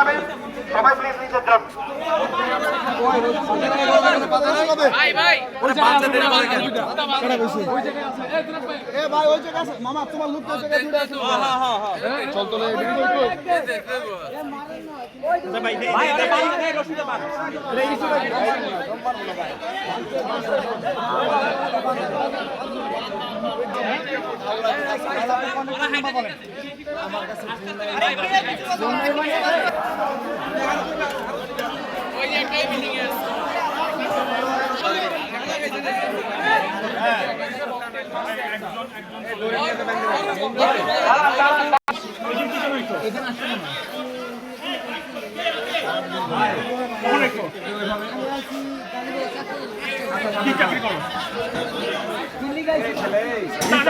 যাবে সবাই প্লিজ নিজের জন্য এ ভাই ওই জায়গা আছে। মামা তোমার লুক ওই জায়গায় দূরে আছে চল তো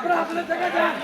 আপনারা আপনাদের জায়গায় যান